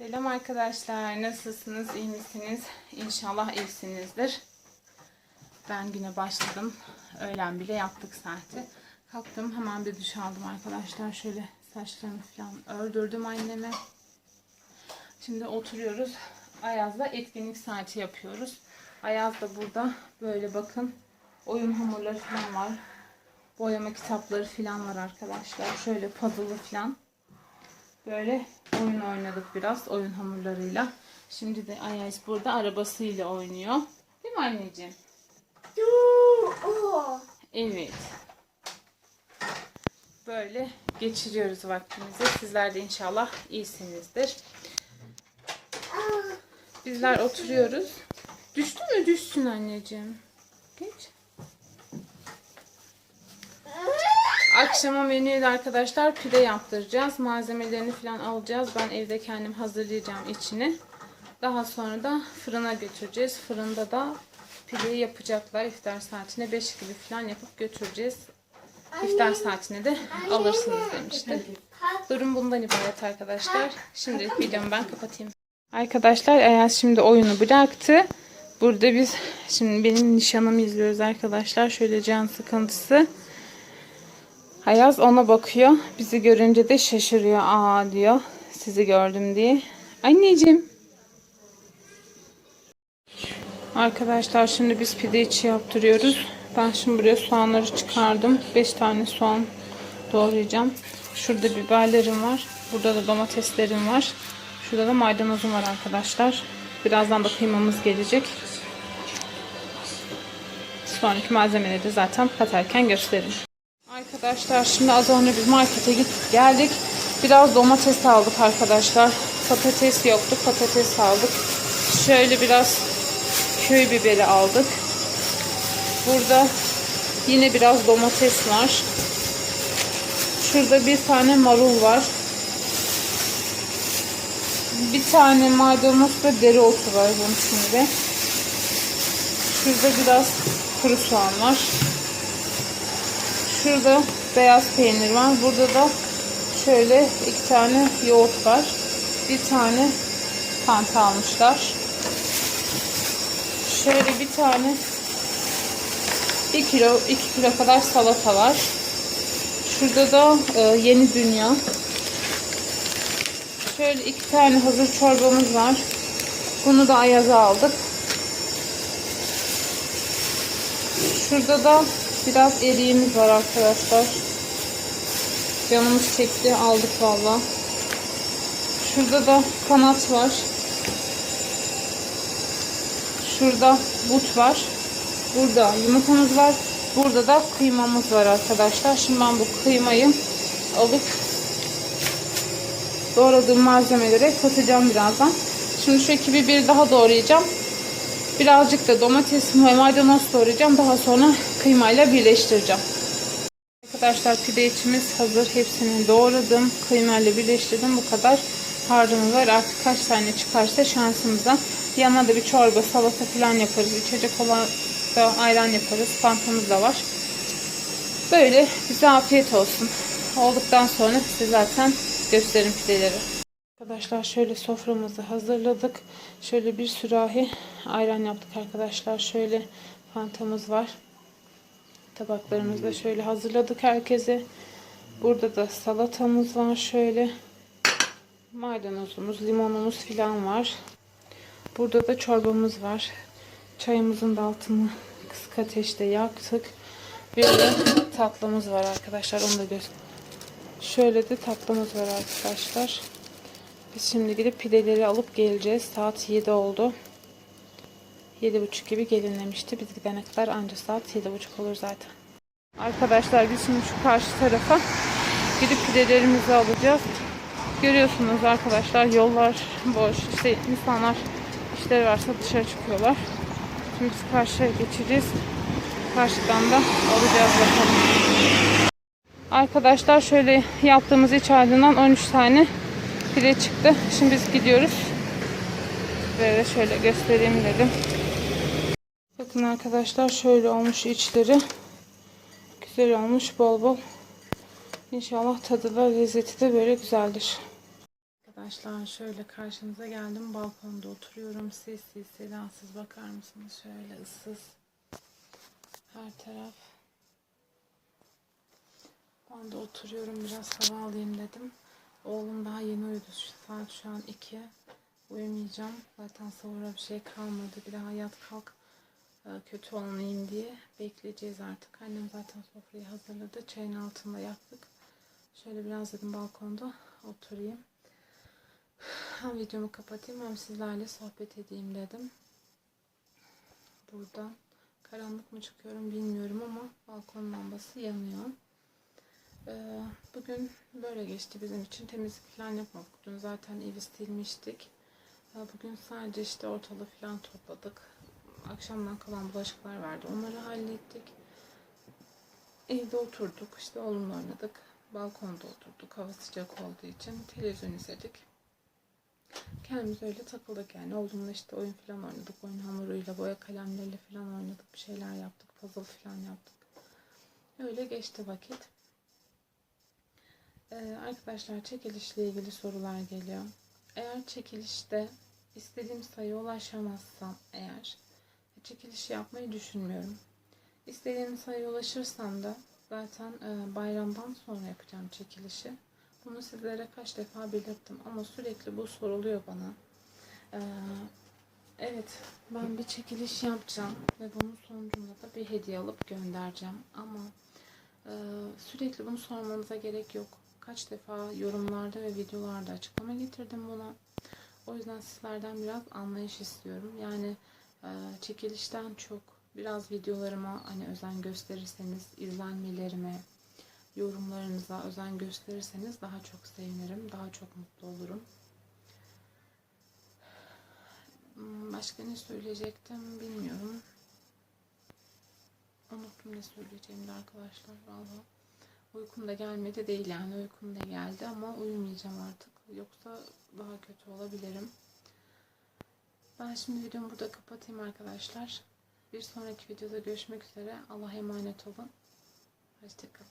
Selam arkadaşlar. Nasılsınız? İyi misiniz? İnşallah iyisinizdir. Ben güne başladım. Öğlen bile yaptık saati. Kalktım hemen bir duş aldım arkadaşlar. Şöyle saçlarımı falan ördürdüm anneme. Şimdi oturuyoruz. Ayaz'la etkinlik saati yapıyoruz. Ayaz da burada böyle bakın oyun hamurları falan var. Boyama kitapları falan var arkadaşlar. Şöyle puzzle'lı falan. Böyle oyun oynadık biraz oyun hamurlarıyla. Şimdi de Ayaz burada arabasıyla oynuyor. Değil mi anneciğim? Evet. Böyle geçiriyoruz vaktimizi. Sizler de inşallah iyisinizdir. Bizler oturuyoruz. Düştü mü? Düşsün anneciğim. Geç. Akşama menüyle arkadaşlar pide yaptıracağız. Malzemelerini falan alacağız. Ben evde kendim hazırlayacağım içini. Daha sonra da fırına götüreceğiz. Fırında da pideyi yapacaklar. İftar saatine 5 gibi falan yapıp götüreceğiz. İftar saatine de alırsınız demişti. Durum bundan ibaret arkadaşlar. Şimdi videomu ben kapatayım. Arkadaşlar Ayaz şimdi oyunu bıraktı. Burada biz şimdi benim nişanımı izliyoruz arkadaşlar. Şöyle can sıkıntısı. Ayaz ona bakıyor. Bizi görünce de şaşırıyor. Aa diyor. Sizi gördüm diye. Anneciğim. Arkadaşlar şimdi biz pide içi yaptırıyoruz. Ben şimdi buraya soğanları çıkardım. 5 tane soğan doğrayacağım. Şurada biberlerim var. Burada da domateslerim var. Şurada da maydanozum var arkadaşlar. Birazdan da kıymamız gelecek. Sonraki malzemeleri de zaten katarken gösteririm. Arkadaşlar şimdi az önce biz markete gittik geldik. Biraz domates aldık arkadaşlar. Patates yoktu. Patates aldık. Şöyle biraz köy biberi aldık. Burada yine biraz domates var. Şurada bir tane marul var. Bir tane maydanoz ve dereotu var bunun içinde. Şurada biraz kuru soğan var. Şurada beyaz peynir var. Burada da şöyle iki tane yoğurt var. Bir tane fanta almışlar. Şöyle bir tane 1 kilo 2 kilo kadar salata var. Şurada da e, yeni dünya. Şöyle iki tane hazır çorbamız var. Bunu da Ayaz'a aldık. Şurada da biraz eriğimiz var arkadaşlar. Canımız çekti aldık valla. Şurada da kanat var. Şurada but var. Burada yumurtamız var. Burada da kıymamız var arkadaşlar. Şimdi ben bu kıymayı alıp doğradığım malzemelere katacağım birazdan. Şimdi şu iki biberi daha doğrayacağım. Birazcık da domates ve maydanoz doğrayacağım. Daha sonra kıymayla birleştireceğim. Arkadaşlar pide içimiz hazır. Hepsini doğradım. Kıymayla birleştirdim. Bu kadar harcımız var. Artık kaç tane çıkarsa şansımıza. Yanına da bir çorba, salata falan yaparız. İçecek olan da ayran yaparız. Fantamız da var. Böyle bize afiyet olsun. Olduktan sonra size zaten gösteririm pideleri. Arkadaşlar şöyle soframızı hazırladık. Şöyle bir sürahi ayran yaptık arkadaşlar. Şöyle fantamız var. Tabaklarımızı da şöyle hazırladık herkese. Burada da salatamız var şöyle. Maydanozumuz, limonumuz filan var. Burada da çorbamız var. Çayımızın da altını kısık ateşte yaktık. Bir de tatlımız var arkadaşlar. Onu da göster. Şöyle de tatlımız var arkadaşlar. Biz şimdi gidip pideleri alıp geleceğiz. Saat 7 oldu. 7.30 gibi gelinlemişti. Biz gidene kadar anca saat 7.30 olur zaten. Arkadaşlar biz şimdi şu karşı tarafa gidip pidelerimizi alacağız. Görüyorsunuz arkadaşlar yollar boş. İşte insanlar işleri varsa dışarı çıkıyorlar. Şimdi biz karşıya geçeceğiz. Karşıdan da alacağız bakalım. Arkadaşlar şöyle yaptığımız iç ardından 13 tane pide çıktı. Şimdi biz gidiyoruz. Böyle şöyle göstereyim dedim. Bakın arkadaşlar şöyle olmuş içleri. Güzel olmuş bol bol. İnşallah tadı da lezzeti de böyle güzeldir. Arkadaşlar şöyle karşınıza geldim. Balkonda oturuyorum. Sessiz, sedasız bakar mısınız? Şöyle ıssız. Her taraf. Ben de oturuyorum. Biraz hava alayım dedim. Oğlum daha yeni uyudu. Saat şu an 2. Uyumayacağım. Zaten sahura bir şey kalmadı. Bir daha yat kalk kötü olmayayım diye bekleyeceğiz artık. Annem zaten sofrayı hazırladı. Çayın altında yaktık. Şöyle biraz dedim balkonda oturayım. Hem videomu kapatayım hem sizlerle sohbet edeyim dedim. Buradan karanlık mı çıkıyorum bilmiyorum ama balkon lambası yanıyor. Ee, bugün böyle geçti bizim için. Temizlik falan yapmadık. Dün zaten evi silmiştik. Ee, bugün sadece işte ortalığı falan topladık. Akşamdan kalan bulaşıklar vardı. Onları hallettik. Evde oturduk. işte oğlumla oynadık. Balkonda oturduk. Hava sıcak olduğu için televizyon izledik. Kendimiz öyle takıldık yani. Oğlumla işte oyun falan oynadık. Oyun hamuruyla, boya kalemleriyle falan oynadık. Bir şeyler yaptık. Puzzle falan yaptık. Öyle geçti vakit. Ee, arkadaşlar çekilişle ilgili sorular geliyor. Eğer çekilişte istediğim sayıya ulaşamazsam eğer çekiliş yapmayı düşünmüyorum. İstediğim sayıya ulaşırsam da zaten e, bayramdan sonra yapacağım çekilişi. Bunu sizlere kaç defa belirttim ama sürekli bu soruluyor bana. Ee, evet ben bir çekiliş yapacağım ve bunun sonucunda da bir hediye alıp göndereceğim. Ama e, sürekli bunu sormanıza gerek yok. Kaç defa yorumlarda ve videolarda açıklama getirdim buna. O yüzden sizlerden biraz anlayış istiyorum. Yani e, çekilişten çok biraz videolarıma hani özen gösterirseniz, izlenmelerime, yorumlarınıza özen gösterirseniz daha çok sevinirim, daha çok mutlu olurum. Hmm, Başka ne söyleyecektim bilmiyorum. Unuttum ne söyleyeceğimi de arkadaşlar valla. Uykum da gelmedi değil yani uykum da geldi ama uyumayacağım artık. Yoksa daha kötü olabilirim. Ben şimdi videomu burada kapatayım arkadaşlar. Bir sonraki videoda görüşmek üzere. Allah'a emanet olun. Hoşçakalın.